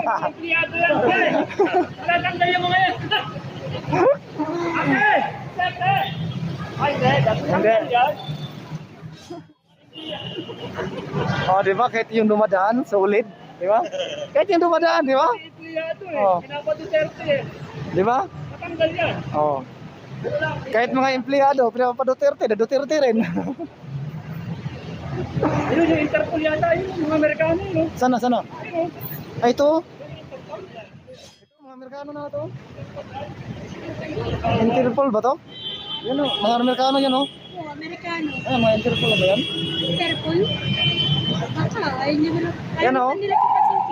Empleyado yan, pre. Tatanggal yung mga yan. Ate! Ate! Ay, hindi. Tatanggal yan. Oh, di ba? Kahit yung dumadaan, sulit. Di ba? Kahit yung dumadaan, di ba? Empleyado eh. Oh. Pinapa-Duterte eh. Di ba? Tatanggal yan. Oh. Kahit mga empleyado, pinapa Duterte, na Duterte rin. Ayun, yung Interpol yata yun. Yung mga Amerikano yun. no? sana, sana. Ayun. Ay, ito. Ito, mga Amerikano na to. Interpol ba to? Yan o, mga Amerikano yan o. Oo, Amerikano. Ay, mga Interpol ba yan? Interpol. Baka, ayun nyo na. Yan, oh. nila kapasok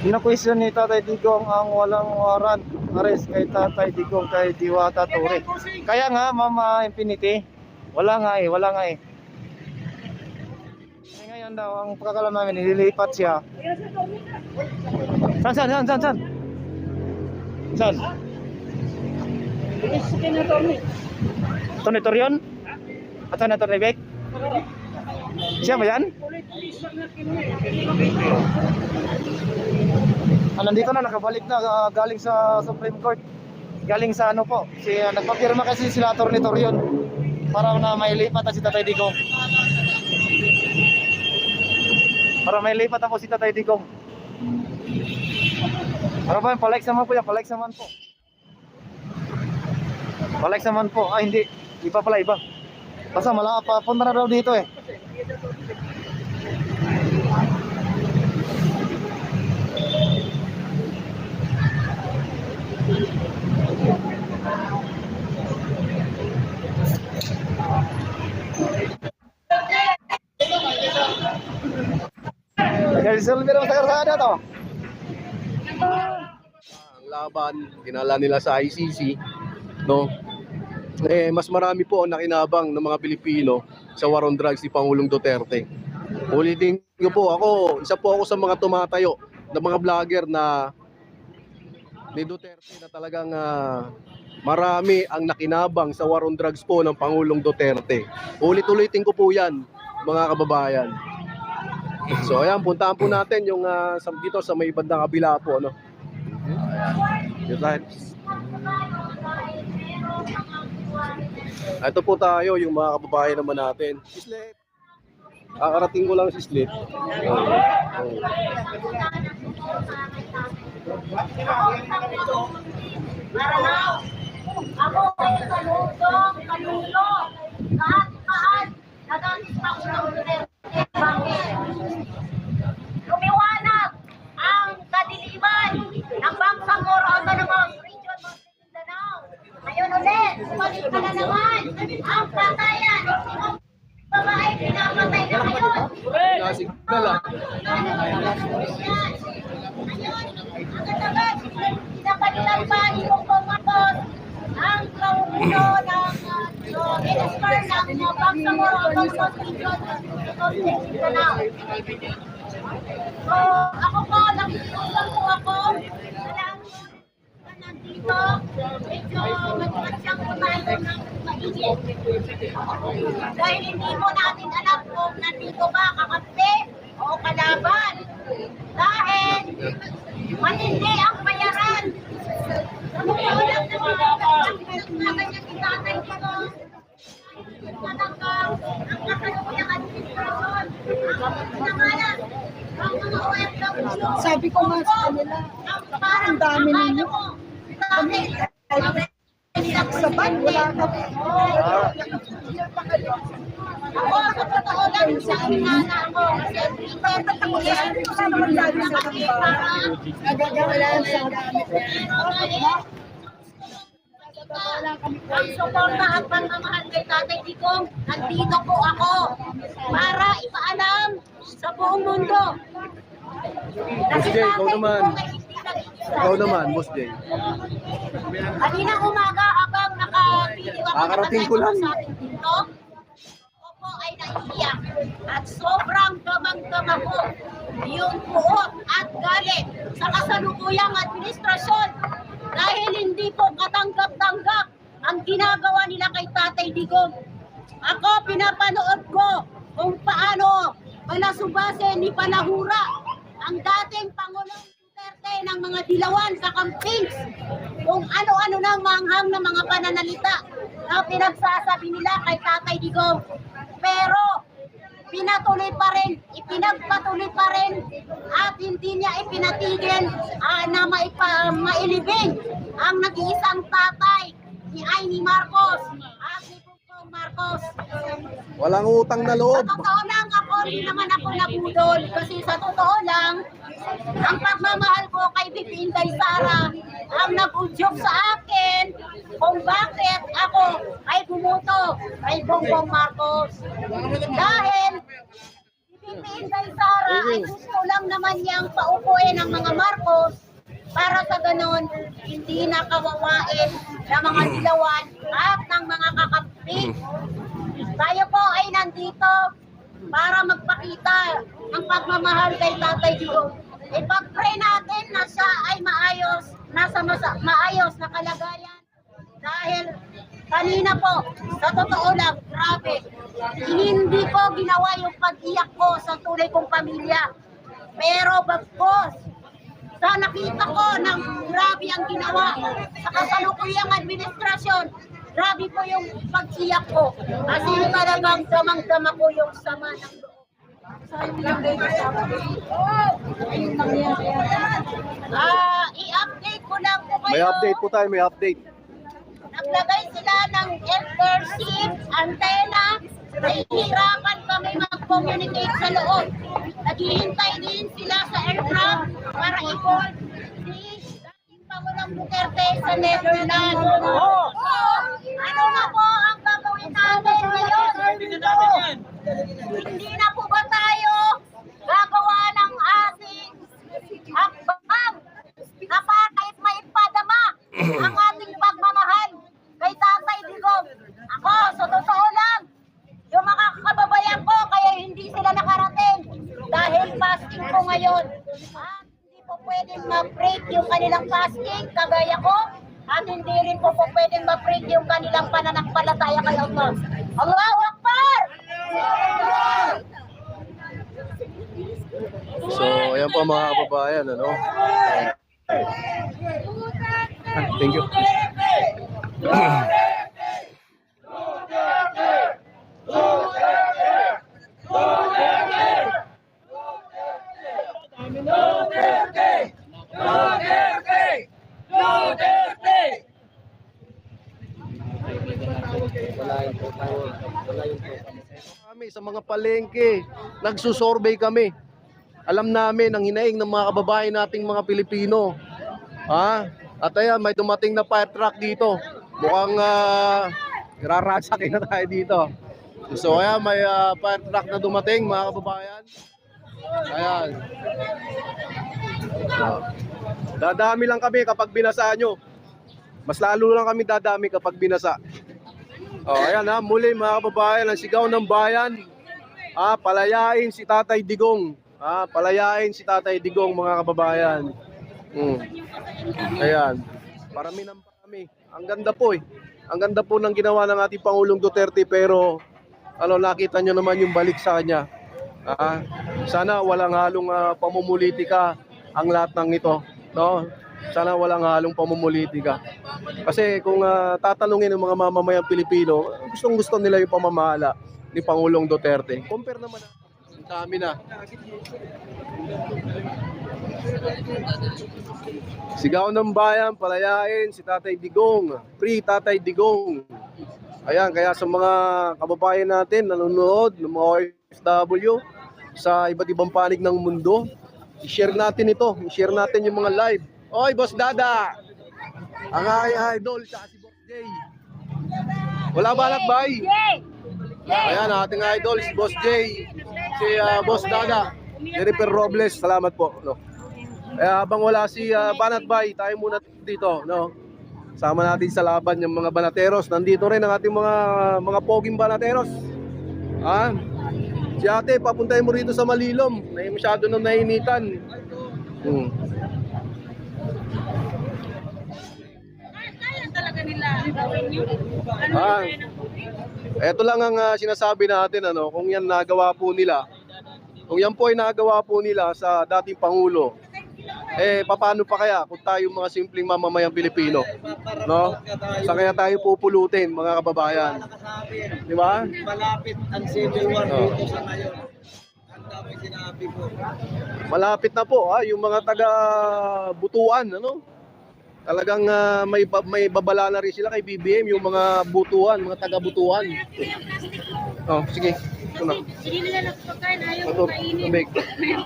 Pina-question ni Tatay Digong ang walang warrant arrest kay Tatay Digong kay Diwata Torre. Kaya nga, Mama Infinity, wala nga eh, wala nga eh. Ngayon daw, ang pagkakalam namin, nililipat siya. San, san, san, san, san? San? Bilis ka na, Tommy. Tony Torion? At Tony Torrebek? Siya ba yan? Na. Ah, nandito na, nakabalik na ah, galing sa Supreme Court. Galing sa ano po, si, ah, nagpapirma kasi sila Atty. Torion para na mailipat na si Tatay Digong. Para mailipat na po si Tatay Digong. Ano ba yun? Palike naman po yan, palike naman po. Palike naman po. Ah, hindi. Iba pala, iba. Basta mala, papunta na daw dito eh. Nag-resolve naman sa karsada to. ang laban, dinala nila sa ICC, no? Eh, mas marami po ang nakinabang ng mga Pilipino sa war on drugs ni Pangulong Duterte. Ulitin ko po, ako, isa po ako sa mga tumatayo ng mga vlogger na ni Duterte na talagang ah, marami ang nakinabang sa war on drugs po ng Pangulong Duterte. Ulit-ulitin ko po yan, mga kababayan. So ayan, puntahan po natin yung ah, sa, dito sa may bandang kabila po, ano. Ayan. Right. Ito po tayo, yung mga kababayan naman natin. Sislet. Kakarating ko lang si Slit. Oh. Oh. Ako ay kalutong, kalulo, kahat-kahat, naganis pa ko ng Duterte. Bakit? Lumiwanag ang kadiliman ng Bangsamoro Autonomous Region ng Mindanao. Ngayon ulit, sumalit ka na naman ang patayan ng sinong babae pinapatay na ngayon. Nasignal ah. Pinapalitan pa yung pumatos ang kaulo ng uh, minister ng uh, Bangsamoro Autonomous Region of Mindanao. So, ako po, nakikiusap po ako. Salamat na nandito. Medyo magpasyang po tayo ng maigit. Dahil hindi po natin alam kung nandito ba kakampi o kalaban. Dahil matindi ang bayaran. Ano po alam na mga kanya kitatay ko talagang ang administrasyon, ang pinangalan, ang mga OFW. Sabi ko nga sa kanila, ang dami ninyo. Kami, sa wala kami. Ako, sa totoo lang, sa inana ako. Kasi ko mga lagi sa kanila. Nagagawalan sa gamit niya. Ang suporta at pagmamahal kay Tatay Digong, nandito po ako para ipaalam sa buong mundo. Ikaw Tatay naman. Digong ay. Ikaw naman, Boss Jay. Kaninang umaga habang nakapili ako Kakarating ko lang. sa ating dito, ako po ay naiiyak at sobrang gamang-gama ko yung puot at galit sa kasalukuyang administrasyon dahil hindi po katanggap-tanggap ang ginagawa nila kay Tatay Digong. Ako, pinapanood ko kung paano palasubase ni Palahura, ang dating Pangulong Duterte ng mga dilawan sa campaigns, kung ano-ano na manghang na mga pananalita na pinagsasabi nila kay Tatay Digong. Pero pinatuloy pa rin, ipinagpatuloy pa rin at hindi niya ipinatigil ah, na maipa, mailibing ang nag-iisang tatay ni Amy Marcos Marcos. Walang utang na Sa loob. totoo lang ako, hindi naman ako nabudol kasi sa totoo lang, ang pagmamahal ko kay Bibi Inday Sara ang nag-udyok sa akin kung bakit ako ay bumuto kay Bongbong Marcos. Dahil Bibi Inday Sara ay gusto lang naman niyang paupuin ang mga Marcos para sa ganon, hindi na kawawain ng mga dilawan at ng mga kakampi. Tayo po ay nandito para magpakita ng pagmamahal kay Tatay Digong. Ipag-pray natin na siya ay maayos, nasa masa, maayos na kalagayan. Dahil kanina po, sa totoo lang, grabe, hindi ko ginawa yung pag-iyak ko sa tunay kong pamilya. Pero bagkos, sa nakita ko ng grabe ang ginawa sa kasalukuyang administrasyon, grabe po yung pag-iyak ko. Kasi talagang damang-dama ko yung sama ng loob. Ah, i-update ko lang po kayo. May update po tayo, may update. Naglagay sila ng airship, antenna, nahihirapan kami mag-communicate sa loob. Naghihintay din sila sa aircraft para i-call si dating Pangulong Duterte sa Netherlands. So, ano na po ang gagawin natin ngayon? Hindi na po ba tayo gagawa ng ating hakbang na kahit maipadama ang ating pagmamahal kay Tatay Digong. Ako, sa totoo lang, kababayan ko, kaya hindi sila nakarating dahil fasting ko ngayon. At hindi po pwedeng ma-break yung kanilang fasting, kagaya ko, at hindi rin po po pwedeng ma-break yung kanilang pananampalataya kay Allah. Allahu Akbar! So, ayan po mga kababayan, ano? Ah, Thank you. Kami sa mga palengke, nagsusurvey kami. Alam namin ang hinaing ng mga kababayan nating mga Pilipino. Ha? At ayan, may dumating na fire truck dito. Mukhang uh, rarasakin na tayo dito. So ayan, may ah, fire truck na dumating mga kababayan. Ayan. Ah. Dadami lang kami kapag binasa nyo. Mas lalo lang kami dadami kapag binasa. Oh, ayan ha, muli mga kababayan, ang sigaw ng bayan. Ah, palayain si Tatay Digong. Ah, palayain si Tatay Digong mga kababayan. Mm. Ayan. Parami ng parami. Ang ganda po eh. Ang ganda po ng ginawa ng ating Pangulong Duterte pero ano nakita nyo naman yung balik sa kanya. Ah, sana walang halong ah, pamumulitika ang lahat ng ito, no? Sana walang halong pamumulitika. Kasi kung ah, tatanungin ng mga mamamayang Pilipino, gustong gusto nila yung pamamahala ni Pangulong Duterte. Compare naman. Ang dami na. Sigaw ng bayan, palayain si Tatay Digong. Free Tatay Digong. Ayan, kaya sa mga kababayan natin nanonood ng mga OFW sa iba't ibang panig ng mundo, i-share natin ito. I-share natin yung mga live. Oy, Boss Dada! Ang aking idol, siya si Boss Jay. Wala ba bay? Ayan, ating idol, si Boss Jay. Si ah, Boss Dada. Jennifer Robles, salamat po. No. Kaya habang wala si ah, Banat Bay, tayo muna dito. No. Sama natin sa laban yung mga banateros. Nandito rin ang ating mga mga poging banateros. Ha? Si ate, papuntahin mo rito sa Malilom. Na masyado nang nainitan. Hmm. Nila. Ano Ah. Ito lang ang ah, sinasabi natin ano, kung yan nagawa po nila. Kung yan po ay nagawa po nila sa dating Pangulo, eh paano pa kaya kung tayo mga simpleng mamamayang Pilipino? No? Sa kaya tayo pupulutin mga kababayan? Di ba? Malapit ang Civil War Oh. dito sa ngayon. Ang dami sinabi ko. Malapit na po ha, yung mga taga Butuan, ano? Talagang ah, may ba- may babala na rin sila kay BBM yung mga butuan, mga taga Butuan. Oh, sige. Ito na. Sige nila na pagkain, ayaw tubig.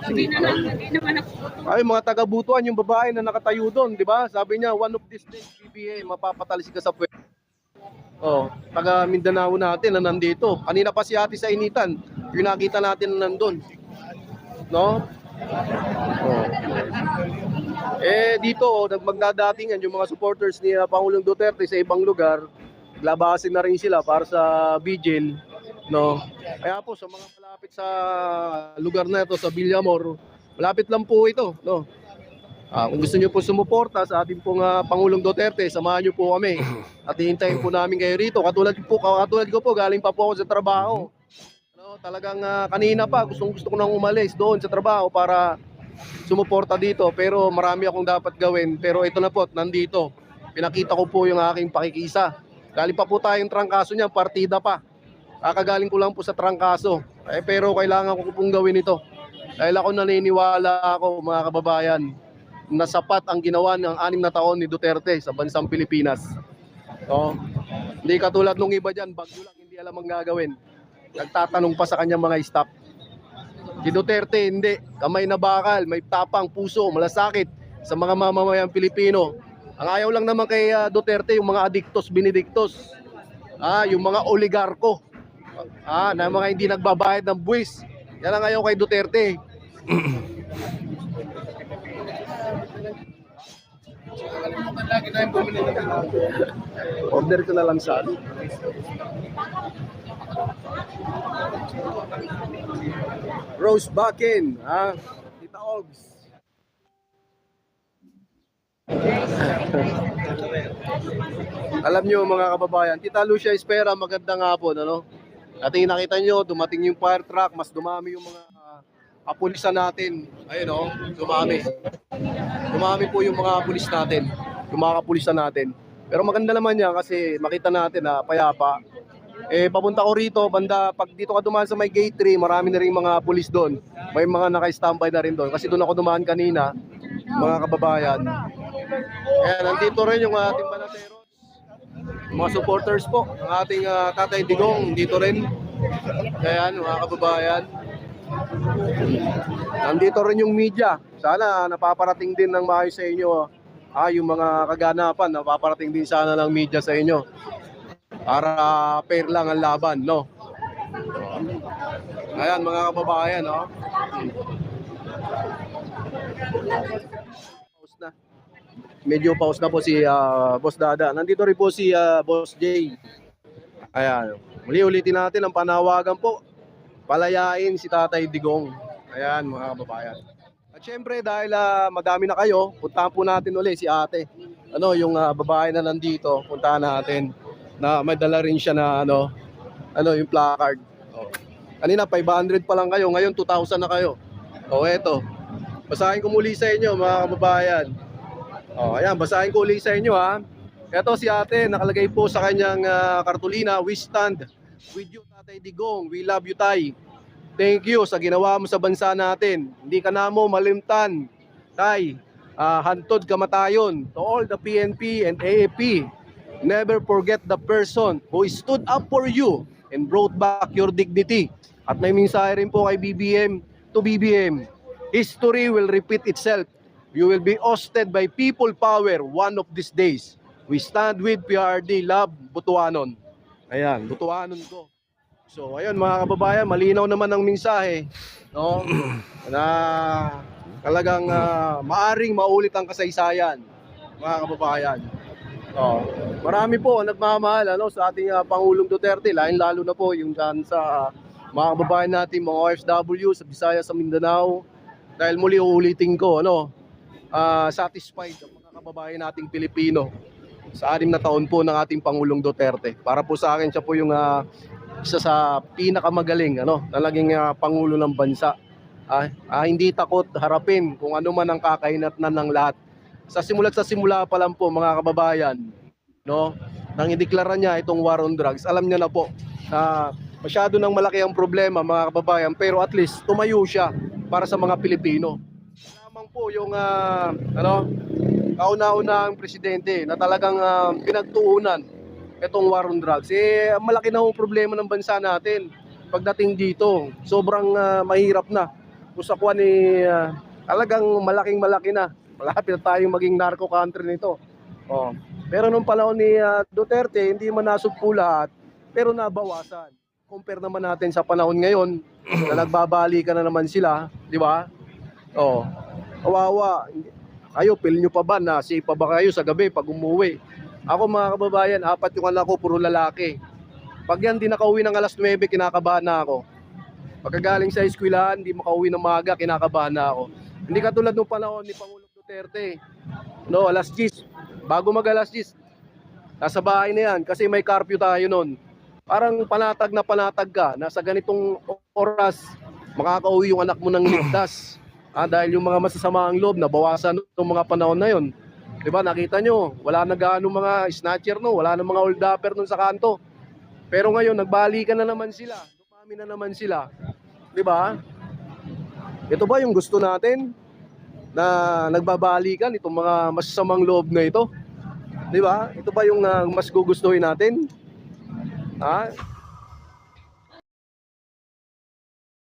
Sabi na lang, hindi naman ako. Ay, mga taga Butuan, yung babae na nakatayo doon, di ba? Sabi niya, one of these days, BBM, mapapatalis ka sa pwede. Oh, taga Mindanao natin na nandito. Kanina pa si ate sa initan, yung nakita natin na nandun. No? Oh. Eh dito, oh, magdadatingan yung mga supporters ni uh, Pangulong Duterte sa ibang lugar. Labasin na rin sila para sa vigil, no? Kaya po sa mga malapit sa lugar na ito sa Villamor, malapit lang po ito, no? Ah, kung gusto niyo po sumuporta sa ating pong ah, Pangulong Duterte, samahan niyo po kami. At hihintayin po namin kayo rito. Katulad po, katulad ko po, galing pa po ako sa trabaho. No, talagang ah, kanina pa gustong gusto ko nang umalis doon sa trabaho para sumuporta dito. Pero marami akong dapat gawin. Pero ito na po nandito. Pinakita ko po yung aking pakikisa. Galing pa po tayong trangkaso niyan partida pa. Kakagaling ko lang po sa trangkaso. Eh, pero kailangan ko pong gawin ito. Dahil ako naniniwala ako mga kababayan na sapat ang ginawa ng anim na taon ni Duterte sa bansang Pilipinas no? hindi katulad nung iba dyan bagyo lang hindi alam ang gagawin nagtatanong pa sa kanyang mga staff Si Duterte hindi, kamay na bakal, may tapang puso, malasakit sa mga mamamayang Pilipino. Ang ayaw lang naman kay ah, Duterte yung mga adiktos, binidiktos. Ah, yung mga oligarko. Ah, na mga hindi nagbabayad ng buwis. Yan ang ayaw kay Duterte. Order ko na lang sa ano. Rose Bakin, ah, Tita Ogs. Alam nyo mga kababayan, Tita Lucia Espera, magandang hapon, ano? At yung nakita nyo, dumating yung fire truck, mas dumami yung mga uh, kapulisan natin. Ayun oh, dumami. Dumami po yung mga pulis natin, yung mga kapulisan natin. Pero maganda naman yan kasi makita natin na payapa. Eh, papunta ko rito, banda, pag dito ka dumaan sa may gate 3, marami na rin mga pulis doon. May mga naka-standby na rin doon. Kasi doon ako dumaan kanina, mga kababayan. Kaya nandito rin yung ating banateros. Mga supporters po, ng ating ah, Tatay Digong, dito rin. Kaya mga kababayan. Nandito rin yung media. Sana napaparating din ng maayos sa inyo ah, yung mga kaganapan. Napaparating din sana ng media sa inyo para fair lang ang laban, no? Ayan mga kababayan, no? Pause na. Medyo pause na po si ah, Boss Dada. Nandito rin po si ah, Boss Jay. Ayan. Muli ulitin natin ang panawagan po. Palayain si Tatay Digong. Ayan mga kababayan. At syempre dahil ah, madami na kayo, puntahan po natin uli si ate. Ano, yung ah, babae na nandito, puntahan natin na may dala rin siya na ano, ano yung placard. Oh. Kanina 500 pa lang kayo, ngayon 2,000 na kayo. Oh, eto. Basahin ko muli sa inyo mga kababayan. Oh, ayan, basahin ko uli sa inyo ha. Ito si ate, nakalagay po sa kanyang ah, kartulina, we stand with you Tatay Digong, we love you Tay. Thank you sa ginawa mo sa bansa natin. Hindi ka na mo malimtan. Tay, ah, hantod kamatayon to all the PNP and AAP. Never forget the person who stood up for you and brought back your dignity. At may mensahe rin po kay BBM to BBM. History will repeat itself. You will be ousted by people power one of these days. We stand with PRD Love Butuanon. Ayan, Butuanon ko. So, ayun mga kababayan, malinaw naman ang mensahe, no? na talagang ah, maaring maulit ang kasaysayan, mga kababayan. Oh, marami po ang nagmamahal ano sa ating ah, Pangulong Duterte, lain lalo na po yung dyan sa ah, mga kababayan natin, mga OFW sa Visayas, sa Mindanao. Dahil muli uulitin ko, ano, ah, satisfied ang mga kababayan nating Pilipino sa anim na taon po ng ating Pangulong Duterte. Para po sa akin, siya po yung ah, isa sa pinakamagaling, ano, talagang ah, Pangulo ng bansa. ah, ah, hindi takot harapin kung ano man ang kakainatnan ng lahat. Sa simula't sa simula pa lang po mga kababayan, no, nang ideklara niya itong war on drugs, alam niya na po na masyado nang malaki ang problema mga kababayan pero at least tumayo siya para sa mga Pilipino. Lamang po yung ah, ano, kauna-unahang presidente na talagang ah, pinagtuunan itong war on drugs. Eh, malaki na ang problema ng bansa natin pagdating dito. Sobrang ah, mahirap na. Kung sa kuwan eh, ah, talagang malaking malaki na. Malapit na tayong maging narco country nito. Oh. Pero nung panahon ni ah, Duterte, hindi man nasugpo lahat, pero nabawasan. Compare naman natin sa panahon ngayon na nagbabalikan na naman sila, di ba? Oh. Kawawa. Kayo, feel nyo pa ba na safe pa ba kayo sa gabi pag umuwi? Ako mga kababayan, apat yung anak ko, puro lalaki. Pag yan di nakauwi ng alas 9, kinakabahan na ako. Pagkagaling sa eskwelahan, di makauwi ng maga, kinakabahan na ako. Hindi katulad nung panahon ni Pangulong Duterte. No, alas 10. Bago mag alas 10, nasa bahay na yan kasi may curfew tayo noon. Parang panatag na panatag ka, nasa ganitong oras, makakauwi yung anak mo ng ligtas. Ah, dahil yung mga masasama ang loob, nabawasan nung mga panahon na yon. Di ba, nakita nyo, wala na gaano mga snatcher no, wala na mga hold upper nun sa kanto. Pero ngayon, nagbalikan na naman sila. Dumami na naman sila. Di ba? Ito ba yung gusto natin? Na nagbabalikan itong mga masasamang loob na ito? Di ba? Ito ba yung ah, mas gugustuhin natin? Ha?